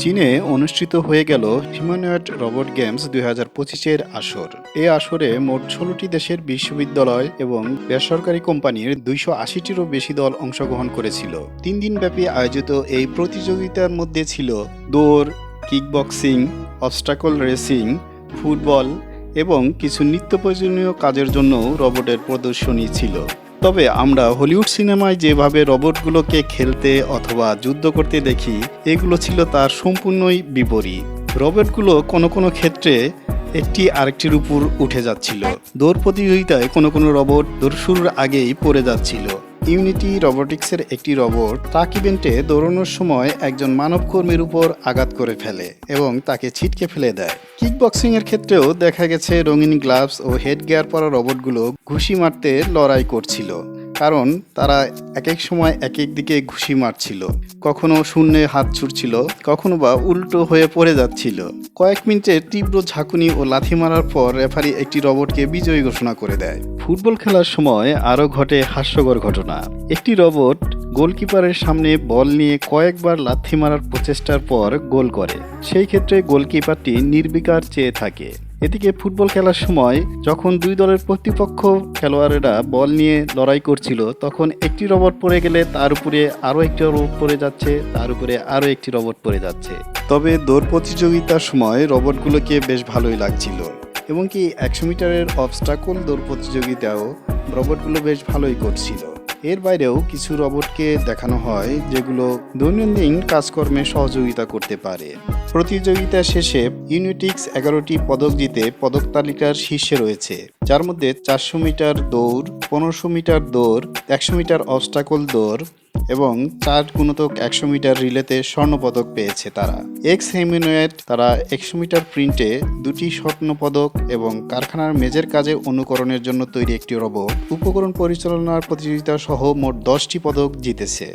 চীনে অনুষ্ঠিত হয়ে গেল হিউম্যানয়েড রোবট গেমস দুই হাজার পঁচিশের আসর। এই আসরে মোট ষোলোটি দেশের বিশ্ববিদ্যালয় এবং বেসরকারি কোম্পানির দুইশো আশিটিরও বেশি দল অংশগ্রহণ করেছিল। তিন দিনব্যাপী আয়োজিত এই প্রতিযোগিতার মধ্যে ছিল দৌড়, কিকবক্সিং, অবস্টাকল রেসিং, ফুটবল এবং কিছু নিত্য প্রয়োজনীয় কাজের জন্য রোবটের প্রদর্শনী ছিল। তবে আমরা হলিউড সিনেমায় যেভাবে রবটগুলোকে খেলতে অথবা যুদ্ধ করতে দেখি, এগুলো ছিল তার সম্পূর্ণই বিপরীত। রবটগুলো কোনো কোনো ক্ষেত্রে একটি আরেকটির উপর উঠে যাচ্ছিল। দৌড় প্রতিযোগিতায় কোনো কোনো রবট দৌড় শুরুর আগেই পড়ে যাচ্ছিল। ইউনিটি রোবোটিক্সের একটি রোবট তাক ইভেন্টে দৌড়ানোর সময় একজন মানব কর্মীর উপর আঘাত করে ফেলে এবং তাকে ছিটকে ফেলে দেয়। কিক এর ক্ষেত্রেও দেখা গেছে রঙিন গ্লাভস ও হেড গিয়ার পরা রোবটগুলো ঘুষি মারতে লড়াই করছিল। কারণ তারা এক এক সময় এক এক দিকে ঘুষি মারছিল। কখনো শূন্যে হাত ছুটছিল কখনো বা উল্টো হয়ে পড়ে যাচ্ছিল। কয়েক মিনিটের তীব্র ঝাঁকুনি ও লাথি মারার পর রেফারি একটি রোবটকে বিজয়ী ঘোষণা করে দেয়। ফুটবল খেলার সময় আরও ঘটে হাস্যকর ঘটনা। একটি রোবট গোলকিপারের সামনে বল নিয়ে কয়েকবার লাথি মারার প্রচেষ্টার পর গোল করে। সেই ক্ষেত্রে গোলকিপারটি নির্বিকার চেয়ে থাকে। এদিকে ফুটবল খেলার সময় যখন দুই দলের প্রতিপক্ষ খেলোয়াড়েরা বল নিয়ে লড়াই করছিল, তখন একটি রোবট পড়ে গেলে তার উপরে আরও একটি রোবট পড়ে যাচ্ছে, তার উপরে আরও একটি রোবট পড়ে যাচ্ছে। তবে দৌড় প্রতিযোগিতার সময় রোবটগুলোকে বেশ ভালোই লাগছিল। এবং কি একশো মিটারের অবস্টাকল দৌড় প্রতিযোগিতাও রোবটগুলো বেশ ভালোই করছিল। এর বাইরেও কিছু রোবটকে দেখানো হয় যেগুলো দৈনন্দিন কাজকর্মে সহযোগিতা করতে পারে। প্রতিযোগিতা শেষে ইউনিটিক্স এগারোটি পদক জিতে পদক তালিকার শীর্ষে রয়েছে, যার মধ্যে চারশো মিটার দৌড়, পনেরোশো মিটার দৌড়, একশো মিটার অবস্টাকল দৌড় এবং চার গুণতক একশো মিটার রিলেতে স্বর্ণপদক পেয়েছে তারা। এক্স হেমিনোয়েট তারা একশো মিটার প্রিন্টে দুটি স্বর্ণপদক এবং কারখানার মেজের কাজে অনুকরণের জন্য তৈরি একটি রোবট। উপকরণ পরিচালনার প্রতিযোগিতা সহ মোট দশটি পদক জিতেছে।